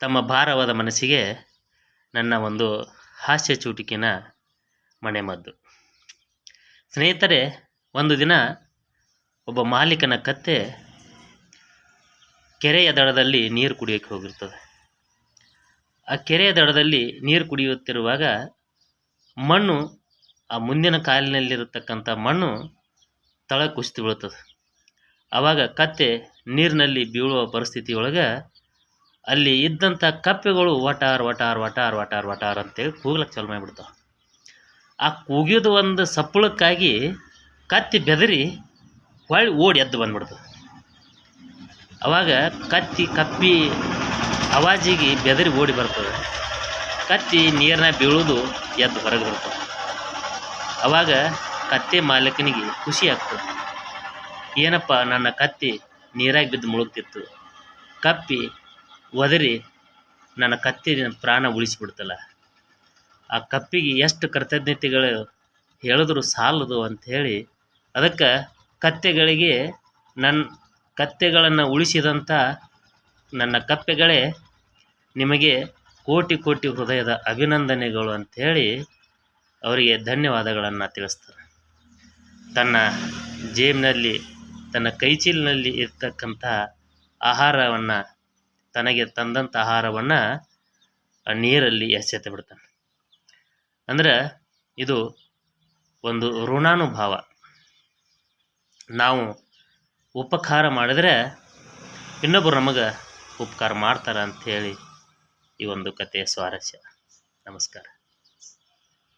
ತಮ್ಮ ಭಾರವಾದ ಮನಸ್ಸಿಗೆ ನನ್ನ ಒಂದು ಹಾಸ್ಯ ಚೂಟಿಕಿನ ಮನೆಮದ್ದು ಸ್ನೇಹಿತರೆ, ಒಂದು ದಿನ ಒಬ್ಬ ಮಾಲೀಕನ ಕತ್ತೆ ಕೆರೆಯ ದಡದಲ್ಲಿ ನೀರು ಕುಡಿಯೋಕ್ಕೆ ಹೋಗಿರ್ತದೆ. ಆ ಕೆರೆಯ ದಡದಲ್ಲಿ ನೀರು ಕುಡಿಯುತ್ತಿರುವಾಗ ಮಣ್ಣು, ಆ ಮುಂದಿನ ಕಾಲಿನಲ್ಲಿರತಕ್ಕಂಥ ಮಣ್ಣು ತಳ ಕುಸಿತು ಬೀಳ್ತದೆ ಆವಾಗ ಕತ್ತೆ ನೀರಿನಲ್ಲಿ ಬೀಳುವ ಪರಿಸ್ಥಿತಿ ಒಳಗೆ ಅಲ್ಲಿ ಇದ್ದಂಥ ಕಪ್ಪೆಗಳು ವಟಾರ್ ವಟಾರ್ ವಟಾರ್ ವಟಾರ್ ವಟಾರ್ ಅಂತೇಳಿ ಕೂಗ್ಲಕ್ಕೆ ಚಾಲು ಮಾಡಿಬಿಡ್ತಾವೆ. ಆ ಕೂಗಿದ ಒಂದು ಸಪ್ಪಳಕ್ಕಾಗಿ ಕತ್ತಿ ಬೆದರಿ ಹೊಳ್ಳಿ ಓಡಿ ಎದ್ದು ಬಂದ್ಬಿಡ್ತದೆ. ಅವಾಗ ಕತ್ತಿ, ಕಪ್ಪಿ ಅವಾಜಿಗೆ ಬೆದರಿ ಓಡಿ ಬರ್ತದೆ. ಕತ್ತಿ ನೀರನ್ನ ಬೀಳೋದು ಎದ್ದು ಹೊರಗೆ ಬರ್ತದೆ. ಅವಾಗ ಕತ್ತೆ ಮಾಲೀಕನಿಗೆ ಖುಷಿ ಆಗ್ತದೆ. ಏನಪ್ಪ, ನನ್ನ ಕತ್ತಿ ನೀರಾಗಿ ಬಿದ್ದು ಮುಳುಗ್ತಿತ್ತು. ಕಪ್ಪಿ ಒದರಿ ನನ್ನ ಕತ್ತಿನ ಪ್ರಾಣ ಉಳಿಸಿಬಿಡ್ತಲ್ಲ. ಆ ಕಪ್ಪಿಗೆ ಎಷ್ಟು ಕೃತಜ್ಞತೆಗಳು ಹೇಳಿದ್ರು ಸಾಲದು ಅಂಥೇಳಿ ಅದಕ್ಕೆ ಕತ್ತೆಗಳಿಗೆ ನನ್ನ ಕತ್ತೆಗಳನ್ನು ಉಳಿಸಿದಂಥ ನನ್ನ ಕಪ್ಪೆಗಳೇ ನಿಮಗೆ ಕೋಟಿ ಕೋಟಿ ಹೃದಯದ ಅಭಿನಂದನೆಗಳು ಅಂಥೇಳಿ ಅವರಿಗೆ ಧನ್ಯವಾದಗಳನ್ನು ತಿಳಿಸ್ತಾರೆ ತನ್ನ ಜೇಬಿನಲ್ಲಿ, ತನ್ನ ಕೈಚೀಲಿನಲ್ಲಿ ಇರ್ತಕ್ಕಂಥ ಆಹಾರವನ್ನು ತನಗೆ ತಂದಂಥ ಆಹಾರವನ್ನು ನೀರಲ್ಲಿ ಎಸೆತ ಬಿಡ್ತಾನೆ. ಅಂದ್ರೆ ಇದು ಒಂದು ಋಣಾನುಭಾವ. ನಾವು ಉಪಕಾರ ಮಾಡಿದರೆ ಇನ್ನೊಬ್ಬರು ನಮಗೆ ಉಪಕಾರ ಮಾಡ್ತಾರೆ ಅಂಥೇಳಿ ಈ ಒಂದು ಕಥೆಯ ಸ್ವಾರಸ್ಯ. ನಮಸ್ಕಾರ.